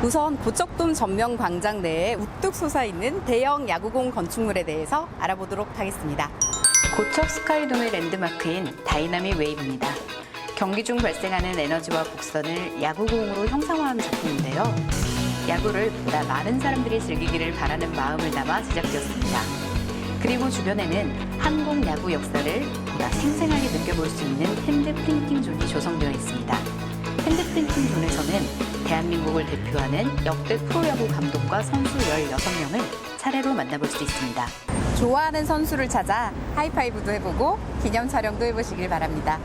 고척돔 전면 광장 내에 우뚝 솟아 있는 대형 야구공 건축물에 대해서 알아보도록 하겠습니다. 고척 스카이돔의 랜드마크인 다이나믹 웨이브입니다. 경기 중 발생하는 에너지와 곡선을 야구공으로 형상화한 작품인데요. 야구를 보다 많은 사람들이 즐기기를 바라는 마음을 담아 제작되었습니다. 그리고 주변에는 한국 야구 역사를 보다 생생하게 느껴볼 수 있는 핸드 프린팅 존이 조성되어 있습니다. 핸드 프린팅 존에서는 대한민국을 대표하는 역대 프로야구 감독과 선수 16명을 차례로 만나볼 수 있습니다. 좋아하는 선수를 찾아 하이파이브도 해보고 기념 촬영도 해보시길 바랍니다.